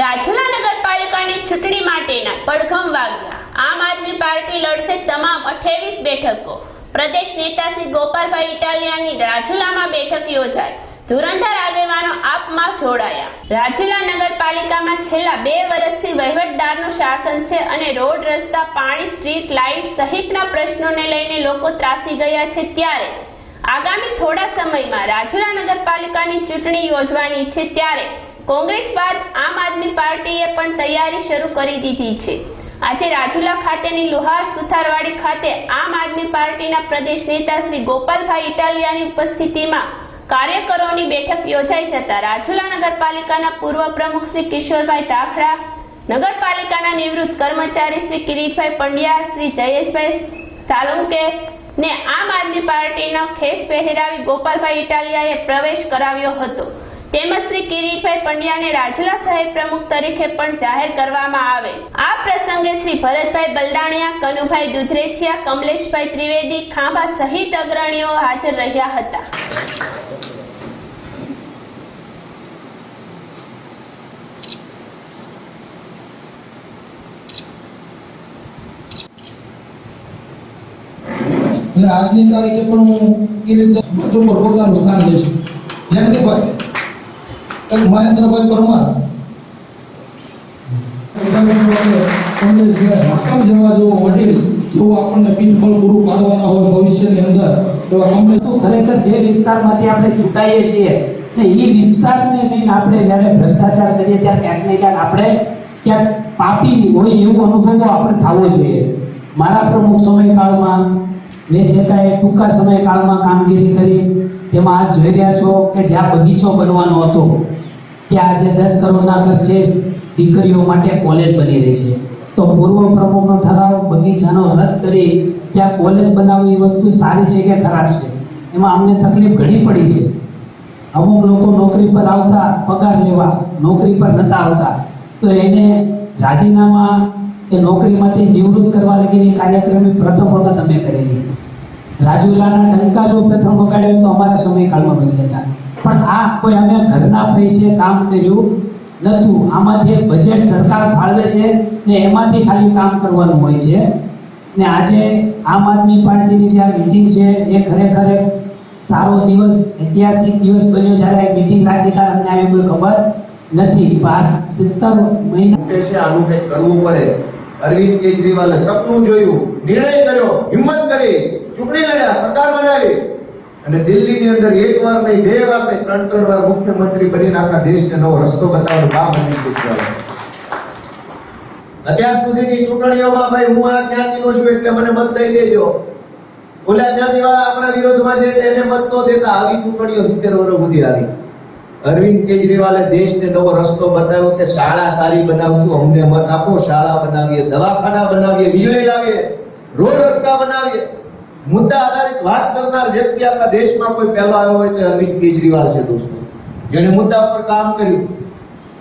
રાજુલા નગરપાલિકાની ચૂંટણી માટેના પડઘમ વાગ્યા. આમ આદમી પાર્ટી લડશે તમામ અઠ્યાવીસ બેઠકો. પ્રદેશ નેતા શ્રી ગોપાલભાઈ ઇટાલિયાની રાજુલામાં બેઠક યોજાઈ. ધુરંધર આગેવાનો આપમાં જોડાયા. રાજુલા નગરપાલિકામાં છેલ્લા બે વર્ષથી વહીવટદારનું શાસન છે અને રોડ, રસ્તા, પાણી, સ્ટ્રીટ લાઇટ સહિતના પ્રશ્નોને લઈને લોકો ત્રાસી ગયા છે ત્યારે. આગામી થોડા સમયમાં રાજુલા નગરપાલિકાની ચૂંટણી યોજવાની છે ત્યારે. કોંગ્રેસ બાદ આમ આદમી પાર્ટીએ પણ તૈયારી શરૂ કરી દીધી છે. આજે રાજુલા ખાતેની લુહાર સુથારવાડી ખાતે આમ આદમી પાર્ટીના પ્રદેશ નેતા શ્રી ગોપાલભાઈ ઇટાલિયાની ઉપસ્થિતિમાં કાર્યકરોની બેઠક યોજાઈ જતા રાજુલા નગરપાલિકાના પૂર્વ પ્રમુખ શ્રી કિશોરભાઈ તાખડા નગરપાલિકાના નિવૃત્ત કર્મચારી શ્રી કિરીટભાઈ પંડ્યા, શ્રી જયેશભાઈ સાલુંકે ને આમ આદમી પાર્ટીનો ખેસ પહેરાવી ગોપાલભાઈ ઇટાલિયાએ પ્રવેશ કરાવ્યો હતો. તેમજ કિરીટભાઈ પંડ્યાને રાજુલા સાહેબ પ્રમુખ તરીકે પણ જાહેર કરવામાં આવે. આ પ્રસંગે શ્રી ભરતભાઈ બલદાણિયા કનુભાઈ દુધરેચિયા, કમલેશભાઈ ત્રિવેદી, ખાંભા સહિત અગ્રણીઓ હાજર રહ્યા હતા. લઈશ જયંતિભાઈ એક મહેન્દ્રભાઈ પરમાર મકામ જેવા જેવો વડીલ જેવો આપણને પીઠબળ પૂરું પાડવાના હોય ભવિષ્યની અંદર એવા કોંગ્રેસ ખરેખર જે વિસ્તારમાંથી આપણે ચૂંટાઈએ છીએ ને એ વિસ્તારને લઈને આપણે જ્યારે ભ્રષ્ટાચાર કરીએ ત્યારે ક્યાંક ને ક્યાંક આપણે ક્યાંક પાપી હોય એવું અનુભવો આપણે થવો જોઈએ મારા પ્રમુખ સમયકાળમાં મેં જે કાંઈ ટૂંકા સમયકાળમાં કામગીરી કરી તેમાં આ જોઈ રહ્યા છો કે જ્યાં બગીચો બનવાનો હતો ત્યાં આજે દસ કરોડના ખર્ચે દીકરીઓ માટે કોલેજ બની રહી છે તો પૂર્વ પ્રમુખનો ઠરાવ, બગીચાનો રદ કરી ત્યાં કોલેજ બનાવવી વસ્તુ સારી છે કે ખરાબ છે? એમાં અમને તકલીફ ઘણી પડી છે. અમુક લોકો નોકરી પર આવતા પગાર લેવા, નોકરી પર નતા આવતા. તો એને રાજીનામા કે નોકરીમાંથી નિવૃત્ત કરવા લગીની કાર્યક્રમની પ્રથમ વખત અમે કરેલી. રાજુલાના ડંકા જો પ્રથમ વગાડ્યો તો અમારા સમયકાળમાં બની હતા પણ આ કોઈ અમે ઘરના પૈસે કામ કર્યું નતું આમાંથી એક બજેટ સરકાર ફાળવે છે ને એમાંથી ખાલી કામ કરવાનું હોય છે. ને આજે આમ આદમી પાર્ટીની જે આ મિટિંગ છે, એ ખરેખર એક સારો દિવસ, ઐતિહાસિક દિવસ બન્યો જ્યારે આ મિટિંગ રાખી ત્યારે અમને આવી કોઈ ખબર નથી. પાસ સિત્તેર મહિના છે, આનું કંઈક કરવું પડે. અરવિંદ કેજરીવાલે સપનું જોયું. નિર્ણય કર્યો. હિંમત કરી. ચૂંટણી લડ્યા. સરકાર બનાવી. અને દિલ્હીની અંદર એક વાર નહીં, બે વાર નહીં, ત્રણ ત્રણ વાર મુખ્યમંત્રી બનીને આખા દેશને નવો રસ્તો બતાવવાનું કામ અરવિંદ કેજરીવાલે અત્યાર સુધીની ચૂંટણીઓમાં ભાઈ હું આ જ્ઞાતિનો છું એટલે મને મત દઈ દેજો. ઓલા જ્ઞાતિવાળા આપણા વિરોધમાં છે એટલે એને મત ન દેતા. આવી ચૂંટણીઓ સિત્તેર વર્ષ સુધી આવી. અરવિંદ કેજરીવાલે દેશને નવો રસ્તો બતાવ્યો કે શાળા સારી બનાવશું, અમને મત આપો, શાળા બનાવીએ, દવાખાના બનાવીએ વીજળી લાવીએ રોડ રસ્તા બનાવીએ મુદ્દા આધારિત વાત કરનાર વ્યક્તિ આપણા દેશમાં કોઈ પહેલો આવ્યો હોય તો અરવિંદ કેજરીવાલ છે દોસ્તો. જેણે મુદ્દા પર કામ કર્યું.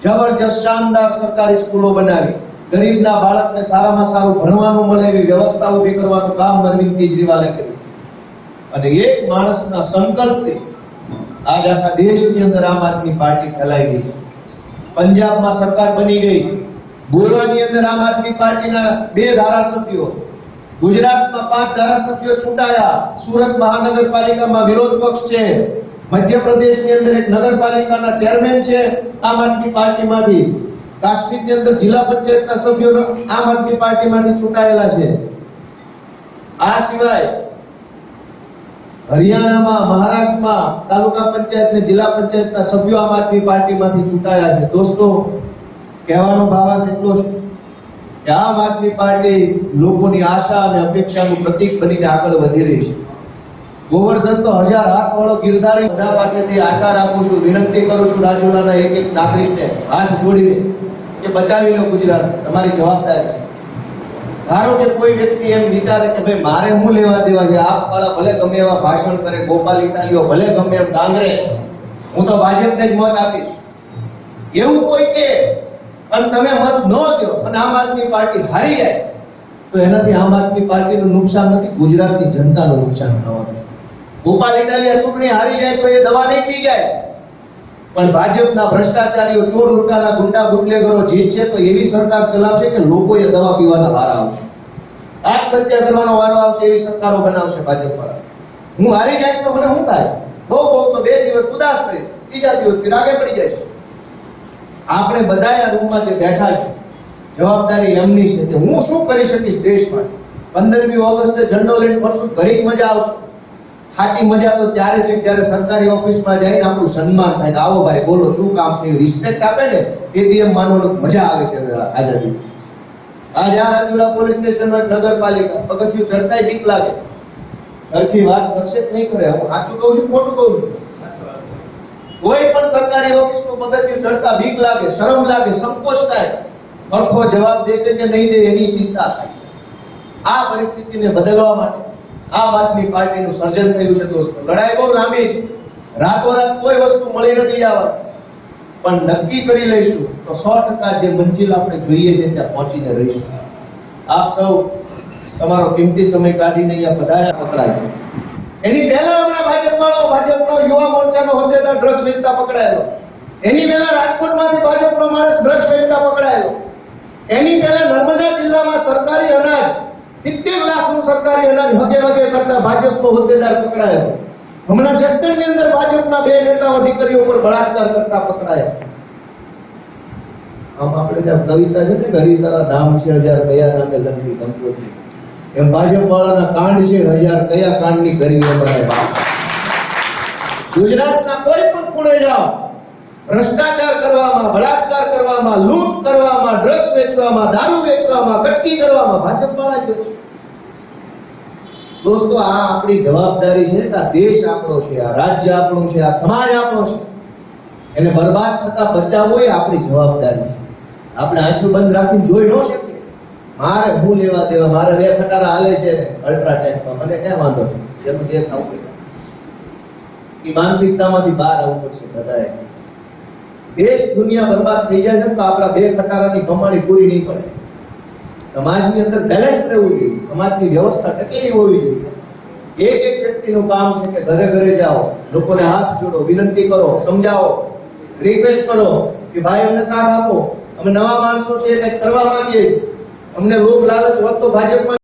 જબરજસ્ત શાનદાર સરકારી સ્કૂલો બનાવી. ગરીબના બાળકને સારામાં સારું ભણવાનું મળે એવી વ્યવસ્થા ઊભી કરવાનું કામ અરવિંદ કેજરીવાલે કર્યું. અને એક માણસના સંકલ્પથી આજ આખા દેશની અંદર આમ આદમી પાર્ટી ફેલાઈ ગઈ પંજાબમાં સરકાર બની ગઈ. ગોવાની અંદર આમ આદમી પાર્ટીના બે ધારાસભ્યો ગુજરાતમાં પાંચ ધારાસભ્યો ચૂંટાયા. સુરત મહાનગરપાલિકામાં વિરોધ પક્ષ છે. મધ્યપ્રદેશની અંદર એક નગરપાલિકાના ચેરમેન છે આમ આદમી પાર્ટીમાંથી. કાશ્મીરની અંદર જિલ્લા પંચાયતના સભ્યો આમ આદમી પાર્ટીમાંથી ચૂંટાયેલા છે. આ સિવાય હરિયાણામાં, મહારાષ્ટ્રમાં તાલુકા પંચાયત ને જિલ્લા પંચાયતના સભ્યો આમ આદમી પાર્ટીમાંથી ચૂંટાયા છે. દોસ્તો, કહેવાનો ભાવ એટલો કે આમ આદમી પાર્ટી લોકોની આશા અને અપેક્ષાનું પ્રતીક બનીને આગળ વધી રહી છે. ગોવર્ધન તો હજાર હાથ વાળો ગિરધારી બધા પાસેથી આશા રાખું છું, વિનંતી કરું છું રાજુલાના એક એક નાગરિકને હાથ જોડીને કે બચાવી લો ગુજરાત, તમારી જવાબદારી ધારો કે કોઈ વ્યક્તિ એમ વિચારે કે ભાઈ મારે હું લેવા દેવા છે આપ વાળા ભલે ગમે એવા ભાષણ કરે ગોપાલ ઇટાલીઓ ભલે ગમે એમ ડાંગરે હું તો ભાજપને જ મત આપીશ. એવું કોઈ કે? અને તમે મત ન દો અને આમ આદમી પાર્ટી હારી જાય, તો એનાથી આમ આદમી પાર્ટીનું નુકસાન નથી, ગુજરાતની જનતાનું નુકસાન થવાનું ગોપાલ ઇટાલિયા ચૂંટણી હારી જાય તો એ દવા નહીં પી જાય. પણ ભાજપના ભ્રષ્ટાચારીઓ ચોર લૂંટાના ગુંડા બુટલેગરો જીતશે તો એવી સરકાર ચલાવશે કે લોકોએ દવા પીવાના વારા આવશે? આત્મહત્યા કરવાનો વારો આવશે, એવી સરકારો બનાવશે ભાજપ વાળા હું હારી જાય તો મને શું થાય? બહુ બહુ તો બે દિવસ ઉદાસ રહીશ બીજા દિવસથી રાગે પડી જઈશ આપણે બધા આ રૂમમાં જે બેઠા છે જવાબદારી એમની છે કે હું શું કરી શકીશ દેશ માટે પંદરમી ઓગસ્ટે ઝંડો લઈને ફરશું ઘણી મજા આવશે. સાચી મજા તો ત્યારે છે જ્યારે સરકારી ઓફિસમાં જઈને આપણું સન્માન થાય આવો ભાઈ, બોલો, શું કામ છે? રિસ્પેક્ટ આપે ને તેથી એમ માનવાનું મજા આવે છે આઝાદી. આજ આ રાજુલા પોલીસ સ્ટેશનમાં નગરપાલિકા, પગથિયું ચડતાય બીક લાગે. સરખી વાત કરશે જ નહીં કરે? હું સાચું કહું છું ખોટું કહું છું? સરકારી ઓફિસનું પગથિયું ચડતા બીક લાગે, શરમ લાગે, સંકોચ થાય. સરખો જવાબ દેશે કે નહીં દે એની ચિંતા થાય. આ પરિસ્થિતિને બદલવા માટે આમ આદમી પાર્ટીનું સર્જન થયું છે દોસ્તો. લડાઈ બહુ લાંબી છે. રાતોરાત કોઈ વસ્તુ મળી નથી આવવાની પણ નક્કી કરી લઈશું તો સો ટકા જે મંજિલ આપણે જોઈએ છે ત્યાં પહોંચીને રહીશું. આપ સૌ તમારો કિંમતી સમય કાઢીને અહીંયા પધાર્યા, પકડાય. એની પહેલા હમણાં ભાજપ ભાજપનો યુવા મોરચાનો હોદ્દેદાર ડ્રગ્સ વેચતા પકડાયેલો. એની પહેલા રાજકોટમાંથી ભાજપનો માણસ ડ્રગ્સ વેચતા પકડાયેલો. એની પહેલા નર્મદા જિલ્લામાં સરકારી અનાજ, સિત્તેર લાખનું સરકારી અનાજ હગે હગે કરતા ભાજપનો હોદ્દેદાર પકડાયેલો હમણાં જસદણની અંદર ભાજપના બે નેતાઓ દીકરીઓ પર બળાત્કાર કરતા પકડાયા. આમ આપણે ત્યાં કવિતા છે ને હરિતારા નામ છે હજાર કયા નામે લખી દંપતી એમ ભાજપ વાળાના કાંડ છે, હજાર કયા કાંડની કરી ગુજરાતના કોઈ પણ ખૂણે જાઓ, ભ્રષ્ટાચાર કરવામાં, બળાત્કાર કરવામાં, લૂંટ કરવામાં, ડ્રગ્સ વેચવામાં, દારૂ વેચવામાં કટકી કરવામાં ભાજપ વાળા જ દોસ્તો, આ આપણી જવાબદારી છે આ દેશ આપણો છે, આ રાજ્ય આપણું છે, આ સમાજ આપણો છે. એને બરબાદ થતા બચાવવો એ આપણી જવાબદારી છે. આપણે આંખું બંધ રાખીને જોઈ ન શકીએ. મારે હું લેવા દેવા? મારે બે ખટારા હાલે છે અલ્ટ્રાટેકમાં મને ક્યાં વાંધો છે એનું જે થવું એ માનસિકતામાંથી બહાર આવવું પડશે બધાએ. દેશ દુનિયા બરબાદ થઈ જાય છે તો આપણા બે ખટારાની કમાણી પૂરી નહીં પડે. સમાજની અંદર બેલેન્સ રહેવું જોઈએ. સમાજની વ્યવસ્થા ટકેલી હોવી જોઈએ. એક એક વ્યક્તિનું કામ છે કે ઘરે ઘરે જાઓ. લોકોને હાથ જોડો, વિનંતી કરો, સમજાવો. રિક્વેસ્ટ કરો કે ભાઈ અમને સાથ આપો. અમે નવા માણસો છે એટલે કરવા માંગીએ. અમને લોભ લાલચ હોત તો ભાજપમાં